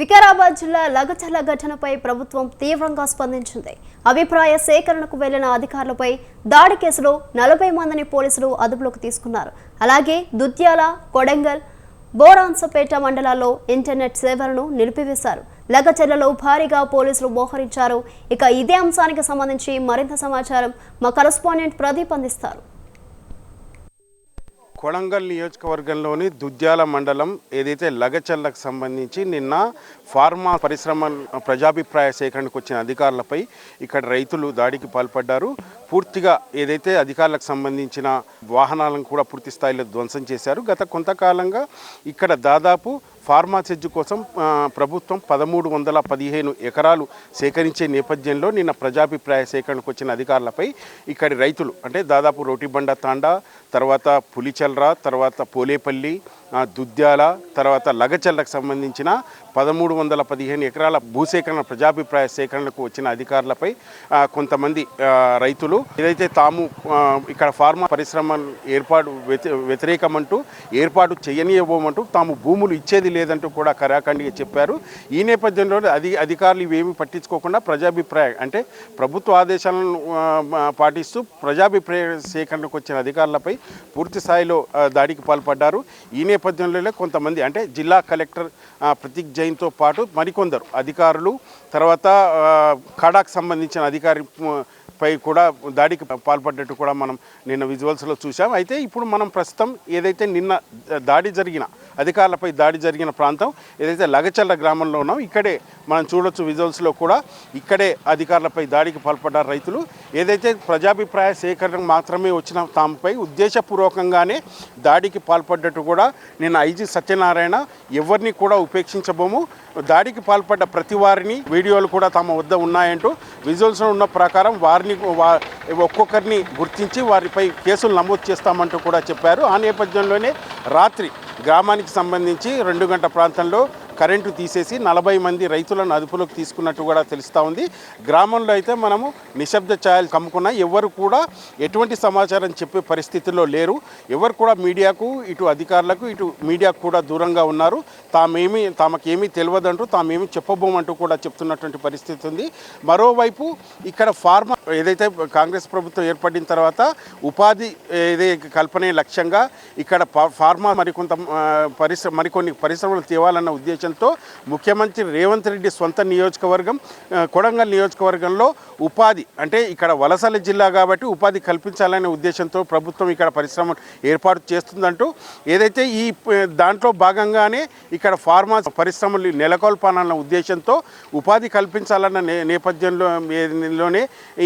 వికారాబాద్ జిల్లా లగచర్ల ఘటనపై ప్రభుత్వం తీవ్రంగా స్పందించింది. అభిప్రాయ సేకరణకు వెళ్ళిన అధికారులపై దాడి కేసులో నలభై మందిని పోలీసులు అదుపులోకి తీసుకున్నారు. అలాగే దుత్యాల కొడంగల్ బోరాన్సపేట మండలాల్లో ఇంటర్నెట్ సేవలను నిలిపివేశారు. లగచర్లలో భారీగా పోలీసులు మోహరించారు. ఇక ఇదే అంశానికి సంబంధించి మరింత సమాచారం మా కరస్పాండెంట్ ప్రదీప్ అందిస్తారు. కొడంగల్ నియోజకవర్గంలోని దుద్యాల మండలం ఏదైతే లగచల్లకు సంబంధించి నిన్న ఫార్మా పరిశ్రమ ప్రజాభిప్రాయ సేకరణకు వచ్చిన అధికారులపై ఇక్కడ రైతులు దాడికి పాల్పడ్డారు. పూర్తిగా ఏదైతే అధికారులకు సంబంధించిన వాహనాలను కూడా పూర్తి స్థాయిలో ధ్వంసం చేశారు. గత కొంతకాలంగా ఇక్కడ దాదాపు ఫార్మాసెజ్ కోసం ప్రభుత్వం పదమూడు వందల పదిహేను ఎకరాలు సేకరించే నేపథ్యంలో నిన్న ప్రజాభిప్రాయ సేకరణకు వచ్చిన అధికారులపై ఇక్కడి రైతులు అంటే దాదాపు రోటిబండ తాండా తర్వాత పులిచల్రా తర్వాత పోలేపల్లి దుద్యాల తర్వాత లగచర్లకు సంబంధించిన పదమూడు వందల పదిహేను ఎకరాల భూసేకరణ ప్రజాభిప్రాయ సేకరణకు వచ్చిన అధికారులపై కొంతమంది రైతులు ఏదైతే తాము ఇక్కడ ఫార్మా పరిశ్రమ ఏర్పాటు వ్యతిరేకమంటూ ఏర్పాటు చేయనివ్వమంటూ తాము భూములు ఇచ్చేది లేదంటూ కూడా కరాఖండిగా చెప్పారు. ఈ నేపథ్యంలో అధి అధికారులు ఇవేమి పట్టించుకోకుండా ప్రజాభిప్రాయం అంటే ప్రభుత్వ ఆదేశాలను పాటిస్తూ ప్రజాభిప్రాయ సేకరణకు వచ్చిన అధికారులపై పూర్తి స్థాయిలో దాడికి పాల్పడ్డారు. ఈ నేపథ్యంలోనే కొంతమంది అంటే జిల్లా కలెక్టర్ ప్రతీక్ జైన్తో పాటు మరికొందరు అధికారులు తర్వాత ఆ, కడాకు సంబంధించిన అధికారి పై కూడా దాడికి పాల్పడ్డట్టు కూడా మనం నిన్న విజువల్స్లో చూసాం అయితే ఇప్పుడు మనం ప్రస్తుతం ఏదైతే నిన్న దాడి జరిగిన అధికారులపై దాడి జరిగిన ప్రాంతం ఏదైతే లగచల్ల గ్రామంలో ఉన్నాం ఇక్కడే మనం చూడొచ్చు విజువల్స్లో కూడా ఇక్కడే అధికారులపై దాడికి పాల్పడ్డారు రైతులు. ఏదైతే ప్రజాభిప్రాయ సేకరణ మాత్రమే వచ్చిన తాముపై ఉద్దేశపూర్వకంగానే దాడికి పాల్పడ్డట్టు కూడా నేను ఐజీ సత్యనారాయణ ఎవరిని కూడా ఉపేక్షించబోము. దాడికి పాల్పడ్డ ప్రతి వారిని వీడియోలు కూడా తమ వద్ద ఉన్నాయంటూ విజువల్స్లో ఉన్న ప్రకారం వారిని ఒక్కొక్కరిని గుర్తించి వారిపై కేసులు నమోదు చేస్తామంటూ కూడా చెప్పారు. ఆ నేపథ్యంలోనే రాత్రి గ్రామానికి సంబంధించి రెండు గంట ప్రాంతంలో కరెంటు తీసేసి నలభై మంది రైతులను అదుపులోకి తీసుకున్నట్టు కూడా తెలుస్తూ ఉంది. గ్రామంలో అయితే మనము నిశ్శబ్ద ఛాయలు కమ్ముకున్నా ఎవరు కూడా ఎటువంటి సమాచారం చెప్పే పరిస్థితుల్లో లేరు. ఎవరు కూడా మీడియాకు ఇటు అధికారులకు ఇటు మీడియాకు కూడా దూరంగా ఉన్నారు. తామేమి తమకేమీ తెలియదంటూ తామేమి చెప్పబోమంటూ కూడా చెప్తున్నటువంటి పరిస్థితి ఉంది. మరోవైపు ఇక్కడ ఫార్మా ఏదైతే కాంగ్రెస్ ప్రభుత్వం ఏర్పడిన తర్వాత ఉపాధి ఏదే కల్పనే లక్ష్యంగా ఇక్కడ ఫార్మా మరికొంత ఆ, పరిశ్రమ మరికొన్ని పరిశ్రమలు తేవాలన్న ఉద్దేశం ఆలోచనతో ముఖ్యమంత్రి రేవంత్ రెడ్డి సొంత నియోజకవర్గం కొడంగల్ నియోజకవర్గంలో ఉపాధి అంటే ఇక్కడ వలసల జిల్లా కాబట్టి ఉపాధి కల్పించాలనే ఉద్దేశంతో ప్రభుత్వం ఇక్కడ పరిశ్రమ ఏర్పాటు చేస్తుందంటూ ఏదైతే ఈ దాంట్లో భాగంగానే ఇక్కడ ఫార్మా పరిశ్రమలు నెలకొల్పాలన్న ఉద్దేశంతో ఉపాధి కల్పించాలన్న నే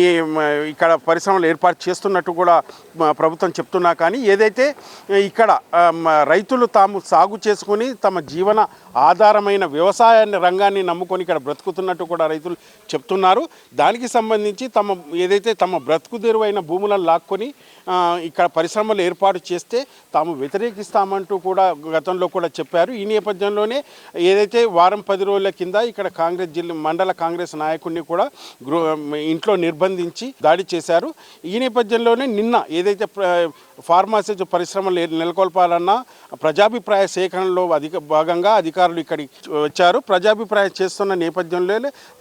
ఈ ఇక్కడ పరిశ్రమలు ఏర్పాటు చేస్తున్నట్టు కూడా ప్రభుత్వం చెప్తున్నా కానీ ఏదైతే ఇక్కడ రైతులు తాము సాగు చేసుకుని తమ జీవన ఆధారమైన వ్యవసాయాన్ని రంగాన్ని నమ్ముకొని ఇక్కడ బ్రతుకుతున్నట్టు కూడా రైతులు చెప్తున్నారు. దానికి సంబంధించి సంబంధించి తమ ఏదైతే తమ బ్రతుకు తెరువైన భూములను లాక్కొని ఇక్కడ పరిశ్రమలు ఏర్పాటు చేస్తే తాము వ్యతిరేకిస్తామంటూ కూడా గతంలో కూడా చెప్పారు. ఈ నేపథ్యంలోనే ఏదైతే వారం పది రోజుల కింద ఇక్కడ కాంగ్రెస్ జిల్లా మండల కాంగ్రెస్ నాయకుడిని కూడా గృహ ఇంట్లో నిర్బంధించి దాడి చేశారు. ఈ నేపథ్యంలోనే నిన్న ఏదైతే ప్ర- పరిశ్రమలు నెలకొల్పాలన్నా నెలకొల్పాలన్న ప్రజాభిప్రాయ సేకరణలో అధిక భాగంగా అధికారులు ఇక్కడికి వచ్చారు. ప్రజాభిప్రాయం చేస్తున్న నేపథ్యంలో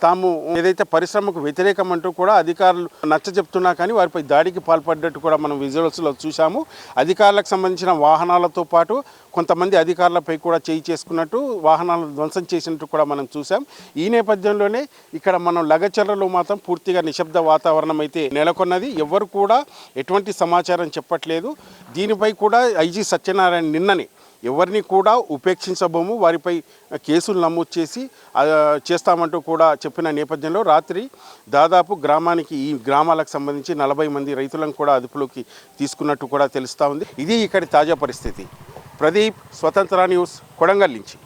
తాము ఏదైతే పరిశ్రమకు వ్యతిరేకం అంటూ కూడా అధికారులు నచ్చ చెప్తున్నా కానీ వారిపై దాడికి పాల్పడ్డట్టు కూడా మనం విజువల్స్లో చూసాము అధికారులకు సంబంధించిన వాహనాలతో పాటు కొంతమంది అధికారులపై కూడా చేయి చేసుకున్నట్టు వాహనాలను ధ్వంసం చేసినట్టు కూడా మనం చూసాం ఈ నేపథ్యంలోనే ఇక్కడ మనం లగచర్లలో మాత్రం పూర్తిగా నిశ్శబ్ద వాతావరణం అయితే నెలకొన్నది. ఎవరు కూడా ఎటువంటి సమాచారం చెప్పట్లేదు. దీనిపై కూడా ఐజీ సత్యనారాయణ నిన్ననే ఎవరిని కూడా ఉపేక్షించబోము. వారిపై కేసులు నమోదు చేసి చేస్తామంటూ కూడా చెప్పిన నేపథ్యంలో రాత్రి దాదాపు గ్రామానికి ఈ గ్రామాలకు సంబంధించి నలభై మంది రైతులను కూడా అదుపులోకి తీసుకున్నట్టు కూడా తెలుస్తూ ఉంది. ఇది ఇక్కడి తాజా పరిస్థితి. ప్రదీప్ స్వతంత్ర న్యూస్ కొడంగల్ నుంచి.